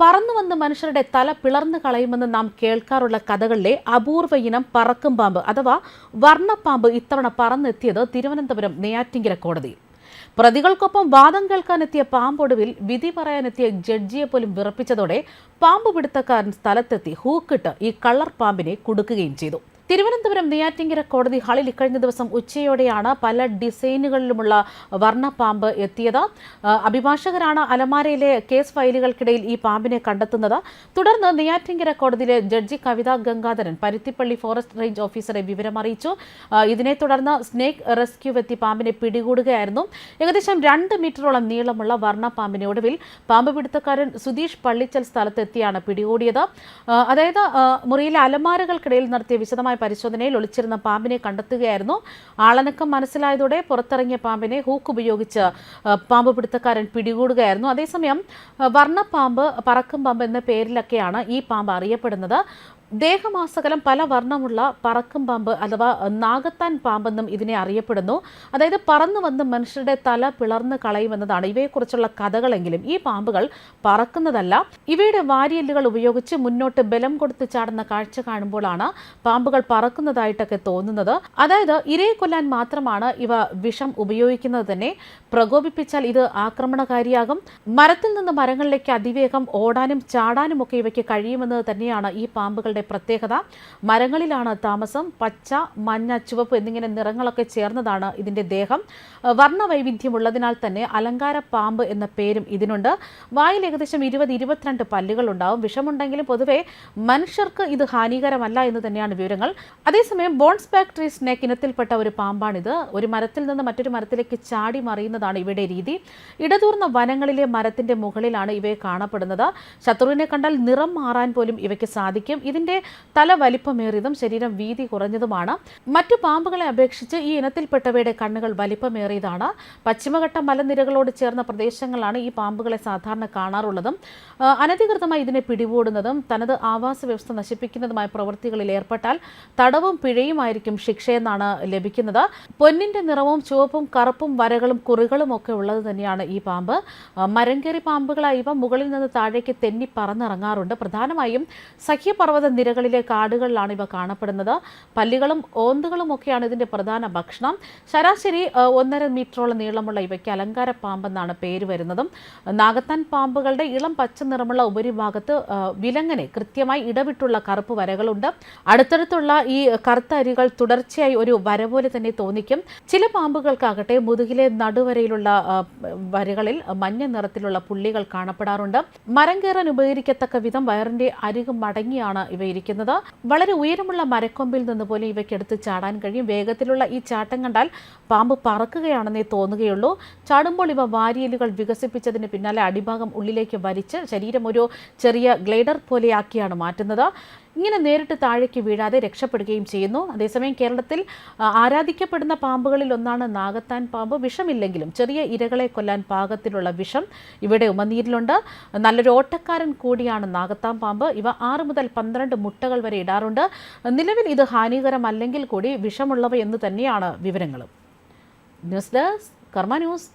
പറന്നു വന്ന് മനുഷ്യരുടെ തല പിളർന്നു കളയുമെന്ന് നാം കേൾക്കാറുള്ള കഥകളിലെ അപൂർവ ഇനം പറക്കും പാമ്പ് അഥവാ വർണപ്പാമ്പ് ഇത്തവണ പറന്നെത്തിയത് തിരുവനന്തപുരം നെയ്യാറ്റിങ്കര കോടതിയിൽ പ്രതികൾക്കൊപ്പം വാദം കേൾക്കാനെത്തിയ പാമ്പൊടുവിൽ വിധി പറയാനെത്തിയ ജഡ്ജിയെ പോലും വിറപ്പിച്ചതോടെ പാമ്പ് പിടുത്തക്കാരൻ സ്ഥലത്തെത്തി ഹൂക്കിട്ട് ഈ കള്ളർ പാമ്പിനെ കുടുക്കുകയും ചെയ്തു. തിരുവനന്തപുരം നെയ്യാറ്റിങ്കര കോടതി ഹാളിൽ ഇക്കഴിഞ്ഞ ദിവസം ഉച്ചയോടെയാണ് പല ഡിസൈനുകളിലുമുള്ള വർണപ്പാമ്പ് എത്തിയത്. അഭിഭാഷകരാണ് അലമാരയിലെ കേസ് ഫയലുകൾക്കിടയിൽ ഈ പാമ്പിനെ കണ്ടെത്തുന്നത്. തുടർന്ന് നെയ്യാറ്റിങ്കര കോടതിയിലെ judge Kavitha Gangadharan Paruthippally forest range ഓഫീസറെ വിവരമറിയിച്ചു ഇതിനെ തുടർന്ന് സ്നേക്ക് റെസ്ക്യൂ എത്തി പാമ്പിനെ പിടികൂടുകയായിരുന്നു. ഏകദേശം രണ്ട് മീറ്ററോളം നീളമുള്ള വർണപ്പാമ്പിനെ ഒടുവിൽ പാമ്പ് പിടുത്തക്കാരൻ സുധീഷ് പള്ളിച്ചൽ സ്ഥലത്തെത്തിയാണ് പിടികൂടിയത്. അതായത് മുറിയിലെ അലമാരകൾക്കിടയിൽ നടത്തിയ വിശദമായ പരിശോധനയിൽ ഒളിച്ചിരുന്ന പാമ്പിനെ കണ്ടെത്തുകയായിരുന്നു. ആളനക്കം മനസ്സിലായതോടെ പുറത്തിറങ്ങിയ പാമ്പിനെ ഹൂക്ക് ഉപയോഗിച്ച് പാമ്പ് പിടുത്തക്കാരൻ പിടികൂടുകയായിരുന്നു. അതേസമയം വർണപ്പാമ്പ് പറക്കും പാമ്പ് എന്ന പേരിലൊക്കെയാണ് ഈ പാമ്പ് അറിയപ്പെടുന്നത്. ദേഹമാസകലം പല വർണമുള്ള പറക്കും പാമ്പ് അഥവാ നാഗത്താൻ പാമ്പെന്നും ഇതിനെ അറിയപ്പെടുന്നു. അതായത് പറന്നു വന്ന് മനുഷ്യരുടെ തല പിളർന്ന് കളയുമെന്നതാണ് ഇവയെക്കുറിച്ചുള്ള കഥകളെങ്കിലും ഈ പാമ്പുകൾ പറക്കുന്നതല്ല. ഇവയുടെ വാരിയല്ലുകൾ ഉപയോഗിച്ച് മുന്നോട്ട് ബലം കൊടുത്ത് ചാടുന്ന കാഴ്ച കാണുമ്പോഴാണ് പാമ്പുകൾ പറക്കുന്നതായിട്ടൊക്കെ തോന്നുന്നത്. അതായത് ഇരയെ കൊല്ലാൻ മാത്രമാണ് ഇവ വിഷം ഉപയോഗിക്കുന്നത് തന്നെ. പ്രകോപിപ്പിച്ചാൽ ഇത് ആക്രമണകാരിയാകും. മരത്തിൽ നിന്ന് മരങ്ങളിലേക്ക് അതിവേഗം ഓടാനും ചാടാനും ഒക്കെ ഇവയ്ക്ക് കഴിയുമെന്നത് തന്നെയാണ് ഈ പാമ്പുകളുടെ പ്രത്യേകത മരങ്ങളിലാണ് താമസം പച്ച മഞ്ഞ ചുവപ്പ് എന്നിങ്ങനെ നിറങ്ങളൊക്കെ ചേർന്നതാണ് ഇതിന്റെ ദേഹം. വർണവൈവിധ്യമുള്ളതിനാൽ തന്നെ അലങ്കാര പാമ്പ് എന്ന പേരും ഇതിനുണ്ട്. വായിൽ ഏകദേശം ഇരുപത് ഇരുപത്തിരണ്ട് പല്ലുകൾ ഉണ്ടാവും വിഷമുണ്ടെങ്കിലും പൊതുവെ മനുഷ്യർക്ക് ഇത് ഹാനികരമല്ല എന്ന് തന്നെയാണ് വിവരങ്ങൾ. അതേസമയം ബോൺസ് ബാക്ടറി സ്നേക്ക് ഇനത്തിൽപ്പെട്ട ഒരു പാമ്പാണിത്. ഒരു മരത്തിൽ നിന്ന് മറ്റൊരു മരത്തിലേക്ക് ചാടി മറിയുന്നതാണ് ഇവയുടെ രീതി. ഇടതൂർന്ന വനങ്ങളിലെ മരത്തിന്റെ മുകളിലാണ് ഇവയെ കാണപ്പെടുന്നത്. ശത്രുവിനെ കണ്ടാൽ നിറം മാറാൻ പോലും ഇവയ്ക്ക് സാധിക്കും. ഇതിന്റെ തല വലിപ്പമേറിയതും ശരീരം വീതി കുറഞ്ഞതുമാണ്. മറ്റു പാമ്പുകളെ അപേക്ഷിച്ച് ഈ ഇനത്തിൽപ്പെട്ടവയുടെ കണ്ണുകൾ വലിപ്പമേറിയതാണ്. പശ്ചിമഘട്ട മലനിരകളോട് ചേർന്ന പ്രദേശങ്ങളാണ് ഈ പാമ്പുകളെ സാധാരണ കാണാറുള്ളതും. അനധികൃതമായി ഇതിനെ പിടികൂടുന്നതും തനത് ആവാസ വ്യവസ്ഥ നശിപ്പിക്കുന്നതുമായ പ്രവൃത്തികളിൽ ഏർപ്പെട്ടാൽ തടവും പിഴയുമായിരിക്കും ശിക്ഷയെന്നാണ് ലഭിക്കുന്നത്. പൊന്നിന്റെ നിറവും ചുവപ്പും കറുപ്പും വരകളും കുറികളും ഒക്കെ ഉള്ളത് തന്നെയാണ് ഈ പാമ്പ്. മരംകേറി പാമ്പുകളായി ഇവ മുകളിൽ നിന്ന് താഴേക്ക് തെന്നി പറന്നിറങ്ങാറുണ്ട്. പ്രധാനമായും സഹ്യപർവത നിരകളിലെ കാടുകളിലാണ് ഇവ കാണപ്പെടുന്നത്. പല്ലികളും ഓന്തുകളും ഒക്കെയാണ് ഇതിന്റെ പ്രധാന ഭക്ഷണം. ശരാശരി ഒന്നര മീറ്ററോളം നീളമുള്ള ഇവയ്ക്ക് അലങ്കാര പാമ്പെന്നാണ് പേര് വരുന്നതും. നാഗത്താൻ പാമ്പുകളുടെ ഇളം പച്ച നിറമുള്ള ഉപരിഭാഗത്ത് വിലങ്ങനെ കൃത്യമായി ഇടവിട്ടുള്ള കറുപ്പ് വരകളുണ്ട്. അടുത്തടുത്തുള്ള ഈ കറുത്ത അരികൾ തുടർച്ചയായി ഒരു വര പോലെ തന്നെ തോന്നിക്കും. ചില പാമ്പുകൾക്കാകട്ടെ മുതുകിലെ നടുവരയിലുള്ള വരകളിൽ മഞ്ഞ നിറത്തിലുള്ള പുള്ളികൾ കാണപ്പെടാറുണ്ട്. മരം കയറാൻ ഉപകരിക്കത്തക്ക വിധം വയറിന്റെ അരികു മടങ്ങിയാണ് ഇവ ഇരിക്കുന്നത്. വളരെ ഉയരമുള്ള മരക്കൊമ്പിൽ നിന്ന് പോലും ഇവയ്ക്ക് എടുത്ത് ചാടാൻ കഴിയും. വേഗത്തിലുള്ള ഈ ചാട്ടം കണ്ടാൽ പാമ്പ് പറക്കുകയാണെന്നേ തോന്നുകയുള്ളൂ. ചാടുമ്പോൾ ഇവ വാരിയലുകൾ വികസിപ്പിച്ചതിന് പിന്നാലെ അടിഭാഗം ഉള്ളിലേക്ക് വലിച്ച് ശരീരം ഒരു ചെറിയ ഗ്ലൈഡർ പോലെയാക്കിയാണ് മാറ്റുന്നത്. ഇങ്ങനെ നേരിട്ട് താഴേക്ക് വീഴാതെ രക്ഷപ്പെടുകയും ചെയ്യുന്നു. അതേസമയം കേരളത്തിൽ ആരാധിക്കപ്പെടുന്ന പാമ്പുകളിൽ ഒന്നാണ് നാഗത്താൻ പാമ്പ്. വിഷമില്ലെങ്കിലും ചെറിയ ഇരകളെ കൊല്ലാൻ പാകത്തിലുള്ള വിഷം ഇവിടെ ഉമനീരിലുണ്ട്. നല്ലൊരു ഓട്ടക്കാരൻ കൂടിയാണ് നാഗത്താൻ പാമ്പ്. ഇവ ആറ് മുതൽ പന്ത്രണ്ട് മുട്ടകൾ വരെ ഇടാറുണ്ട്. നിലവിൽ ഇത് ഹാനികരമല്ലെങ്കിൽ കൂടി വിഷമുള്ളവ എന്ന് തന്നെയാണ് വിവരങ്ങൾ ന്യൂസ് ഡെസ്ക് കർമ്മ ന്യൂസ്.